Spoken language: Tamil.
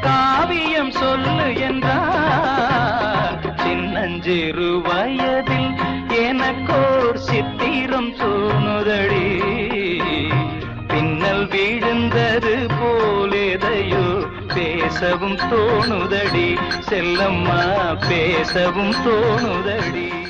காவியம் சொல்லு என்றார். சின்னஞ்சிறு வயதில் எனக்கோர் சித்திரம் தோணுதடி பின்னல் விழுந்தது போலேதையோ பேசவும் தோணுதடி. செல்லம்மா பேசவும் தோணுதடி.